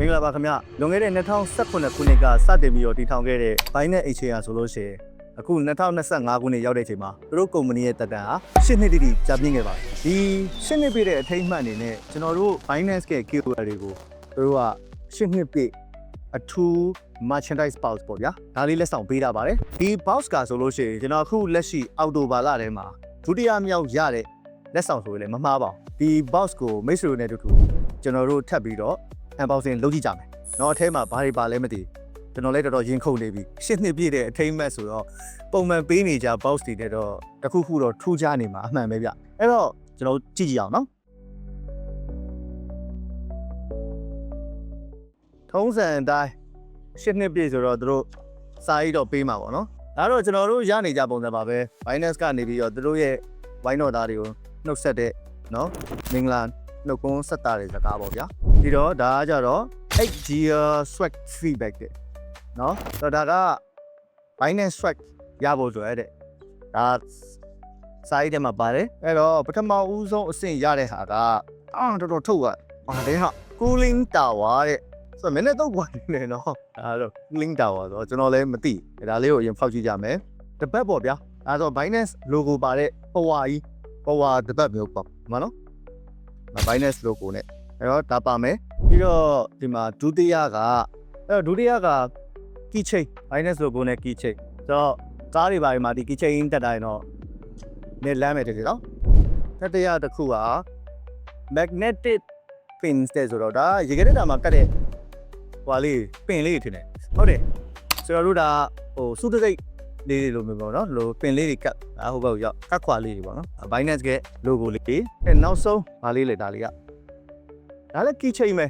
မင်္ဂလာပါခင်ဗျလွန်ခဲ့တဲ့2018ခုနှစ်ကစတင်ပြီးတော့တည်ထောင်ခဲ့တဲ့ Binance Exchange ဆိုလို့ရှိရင်အခု2025ခုနှစ်ရောက်တဲ့အချိန်မှာသူတို့ကုမ္ပဏီရဲ့တက်တန်ဟာ10နှစ်တိတိကြာပြင်းခဲ့ပါတယ်ဒီ10နှစ်ပြည့်တဲ့အထိမ်းအမှတ်အနေနဲ့ကျွန်တော်တို့ Binance ရဲ့ KOL တွေကိုသူတို့က10နှစ်ပြည့်အထူး merchandise box ပေါ့ဗျာဒါလေးလက်ဆောင်ပေးတာပါတယ်ဒီ box ကဆိုလို့ရှိရင်ကျွန်တော်အခုလက်ရှိအောက်တိုဘာလထဲမှာဒုတိယမြောက်ရတဲ့လက်ဆောင်ဆိုရင်လည်းမမှားပါဘူးဒီ box ကိုမိတ်ဆွေတို့နဲ့အတူတူကျွန်တော်တို့ထပ်ပြီးတော့ unboxing လုပ်ကြည့်ကြမယ်။တော့အထဲမှာဘာတွေပါလဲမသိဘူးကျွန်တော်လည်းတော်တော်ရင်ခုန်နေပြီ။ရှစ်နှစ်ပြည့်တဲ့အထိမ်းအမှတ်ဆိုတော့ပုံမှန်ပေးနေကြ box တွေတဲ့တော့တစ်ခုခုတော့ထူးခြားနေမှာအမှန်ပဲဗျ။အဲ့တော့ကျွန်တော်ကြည့်ကြည့်အောင်နော်။ထုံးစံအတိုင်းရှစ်နှစ်ပြည့်ဆိုတော့သူတို့စာရေးတော့ပေးမှာပေါ့နော်။ဒါတော့ကျွန်တော်တို့ရနေကြပုံစံပါပဲ။ Binance ကနေပြီးတော့သူတို့ရဲ့ why not သားတွေကိုနှုတ်ဆက်တဲ့နော်မင်္ဂလာ နှုတ်ကုန်းဆက်တာတွေစကားပေါ့ဗျာ။ဒီတော့ဒါကကြတော့8 year swag feedback တဲ့နော်ဆိုတော့ဒါက Binance swag ရဖို့ဆိုရတဲ့ဒါစာရေးထဲမှာပါတယ်အဲ့တော့ပထမဦးဆုံးအဆင့်ရတဲ့ဟာကအာတော်တော်ထုတ်ရပါတယ်ဟာ cooling tower တဲ့ဆိုတော့မင်းနဲ့တော့ကွာနေတယ်နော်ဒါတော့ cooling tower ဆိုတော့ကျွန်တော်လည်းမသိဒါလေးကိုအရင်ဖောက်ကြည့်ကြမယ်တပတ်ပေါ့ဗျာအဲဆို Binance logo ပါတဲ့ပဝါကြီးပဝါတပတ်မျိုးပေါ့ဒီမှာနော် Binance logo နဲ့အဲ့တော့ဒါပါမယ်ပြီးတော့ဒီမှာဒုတိယကအဲ့တော့ဒုတိယက key chain Binance logo နဲ့ key chain ဆိုတော့ကားတွေပါဒီမှာဒီ key chain တက်တိုင်းတော့နေလမ်းမယ်တကယ်နော်တတိယတစ်ခုက magnetic pins တဲ့ဆိုတော့ဒါရေခဲတက်တာမှာကတ်တဲ့ဟွာလေးပင်လေးထင်တယ်ဟုတ်တယ်ဆိုတော့တို့ဒါဟိုစုတစိတ် လေးတွေလိုမျိုးပေါ့နော်လိုပင်လေးတွေကတ်ဒါဟုတ်ပါဘူးရောက်ကတ်ခွာလေးတွေပေါ့နော် Binance က logo လေးအဲနောက်ဆုံးဗာလေးလေဒါလေးကဒါလည်း key chain ပဲ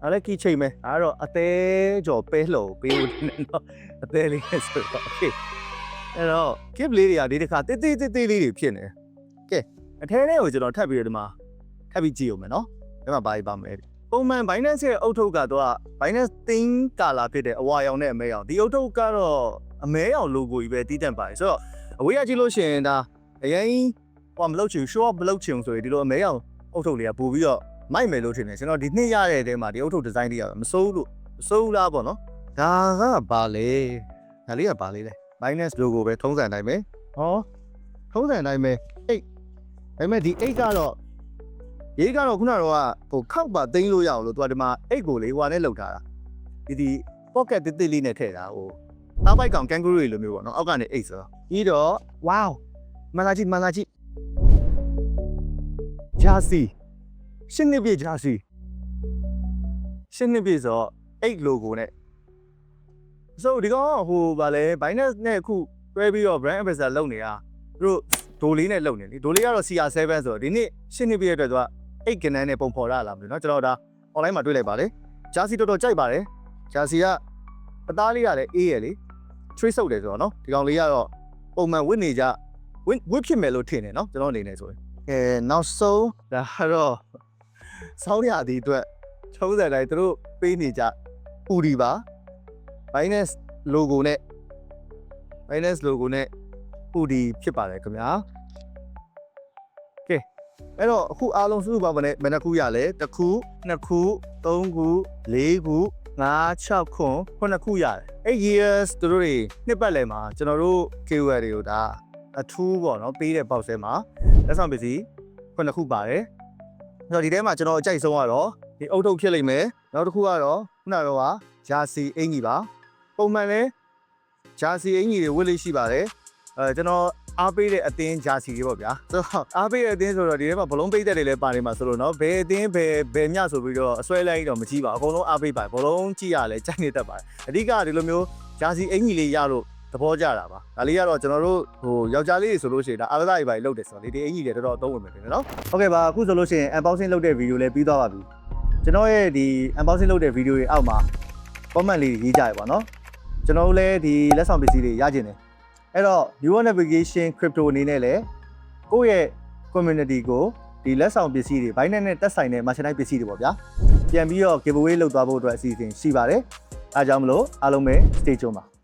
ဒါလည်း key chain ပဲဒါကတော့အသေးကြော်ပဲလှုပ်ပေးဦးတယ်နော်အသေးလေးဆိုတော့ okay အဲ့တော့ gift လေးတွေကဒီတစ်ခါတေးသေးသေးသေးလေးတွေဖြစ်နေကဲအထဲထဲကိုကျွန်တော်ထပ်ပြီးတော့ဒီမှာထပ်ပြီးကြည့်အောင်မယ်နော်ဒီမှာဘာကြီးပါမလဲ ပုံမှန် Binance ရဲ့အုတ်ထုပ်ကတော့ Binance Thing ကာလာဖြစ်တဲ့အဝါရောင်နဲ့အမဲရောင်ဒီအုတ်ထုပ်ကတော့အမဲရောင် logo ကြီးပဲတီးတန့်ပါတယ်ဆိုတော့အဝေးကကြည့်လို့ရှိရင်ဒါအရင်ဟိုမလုပ်ချင် show up မလုပ်ချင်ဆိုရင်ဒီလိုအမဲရောင်အုတ်ထုပ်လေးကပို့ပြီးတော့မိုက်မယ်လို့ထင်တယ်ကျွန်တော်ဒီနှစ်ရတဲ့အထဲမှာဒီအုတ်ထုပ်ဒီဇိုင်းလေးကမစိုးလို့မစိုးလားပေါ့နော်ဒါကဘာလဲဒါလေးကဘာလေးလဲ Binance logo ပဲထုံးစံအတိုင်းပဲဟောထုံးစံအတိုင်းပဲ8ဒါပေမဲ့ဒီ8ကတော့ ရေးကတော့ခုနကတော့ဟိုခောက်ပါသိမ်းလို့ရအောင်လို့သူကဒီမှာ8ကိုလေးဟိုကနေလောက်ထားတာဒီဒီ pocket တစ်တစ်လေးနဲ့ထည့်တာဟိုသားပိုက်ကောင် kangaroo တွေလိုမျိုးပေါ့နော်အောက်ကနေ8ဆိုတော့ပြီးတော့ wow မလာကြည့်မလာကြည့်ဂျာစီရှင်းနေပြဂျာစီရှင်းနေပြဆိုတော့8 logo နဲ့ဆိုဒီကောင်ကဟိုဗာလဲ Binance နဲ့အခုတွဲပြီးတော့ brand ambassador လုပ်နေတာသူတို့ဒိုလေးနဲ့လုပ်နေလေဒိုလေးကတော့ CR7 ဆိုတော့ဒီနေ့ရှင်းနေပြတဲ့အတွက်သူက 8ကနန်းနဲ့ပုံဖော်ရလာမလို့เนาะကျွန်တော်ဒါ online မှာတွေ့လိုက်ပါလေဂျာစီတော်တော်ကြိုက်ပါတယ်ဂျာစီကအသားလေးကလည်းအေးရယ်လေ trace ဆုပ်တယ်ဆိုတော့เนาะဒီကောင်လေးကတော့ပုံမှန်ဝစ်နေကြဝစ်ဝစ်ဖြစ်မယ်လို့ထင်တယ်เนาะကျွန်တော်အနေနဲ့ဆိုရင်အဲနောက်ဆုံးဒါကတော့စောင်းရသည်အတွက်ချုံးစံတိုင်းသူတို့ပေးနေကြပူဒီပါ Binance logo နဲ့ Binance logo နဲ့ပူဒီဖြစ်ပါတယ်ခင်ဗျာကဲ အဲ့တော့အခုအားလုံးစုစုပေါင်းမနဲ့မနှစ်ခုရလဲတစ်ခုနှစ်ခုသုံးခုလေးခု5 6ခု9ခုရတယ်8 years သူတို့တွေနှစ်ပတ်လည်မှာကျွန်တော်တို့ keyword တွေကိုဒါအထူးပေါ့နော်ပေးတဲ့ပေါက်ဆဲမှာလက်ဆောင်ပစ္စည်း9ခုပါတယ်အဲ့တော့ဒီထဲမှာကျွန်တော်အကြိုက်ဆုံးကတော့ဒီအုတ်ထုတ်ဖြစ်လိမ့်မယ်နောက်တစ်ခုကတော့ခုနကတော့ဂျာစီအင်ကြီးပါပုံမှန်လဲဂျာစီအင်ကြီးတွေဝတ်လို့ရှိပါတယ်အဲကျွန်တော် အားပေးတဲ့အသင်းဂျာစီတွေပေါ့ဗျာဆိုတော့အားပေးတဲ့အသင်းဆိုတော့ဒီထဲမှာဘလုံးပိတ်သက်တွေလည်းပါနေမှာဆိုလို့နော်ဘယ်အသင်းဘယ်ဘယ်မျှဆိုပြီးတော့အစွဲလိုက်တော့မကြည့်ပါအကုန်လုံးအားပေးပါဘလုံးကြည့်ရလဲကြိုက်နေတတ်ပါတယ်အဓိကဒီလိုမျိုးဂျာစီအင်ကြီးလေးရလို့သဘောကျတာပါဒါလေးကတော့ကျွန်တော်တို့ဟိုယောက်ျားလေးတွေဆိုလို့ရှိရင်ဒါအားကစားတွေပါလောက်တယ်ဆိုတော့ဒီဒီအင်ကြီးတွေတော်တော်အသုံးဝင်မယ်နော်ဟုတ်ကဲ့ပါအခုဆိုလို့ရှိရင် unboxing လုပ်တဲ့ video လည်းပြီးသွားပါပြီကျွန်တော်ရဲ့ဒီ unboxing လုပ်တဲ့ video တွေအောက်မှာ comment လေးရေးကြရပါတော့ကျွန်တော်တို့လည်းဒီလက်ဆောင်ပစ္စည်းတွေရကျင်တယ် အဲ့တော့ New Navigation Crypto အနေနဲ့လည်းကိုယ့်ရဲ့ community ကိုဒီလက်ဆောင်ပစ္စည်းတွေ Binance နဲ့တက်ဆိုင်တဲ့ merchandise ပစ္စည်းတွေပေါ့ဗျာပြန်ပြီးတော့ giveaway လုပ်သွားဖို့အတွက်အစီအစဉ်ရှိပါတယ်အားကြောင့်မလို့အားလုံးပဲ stay tuned ပါ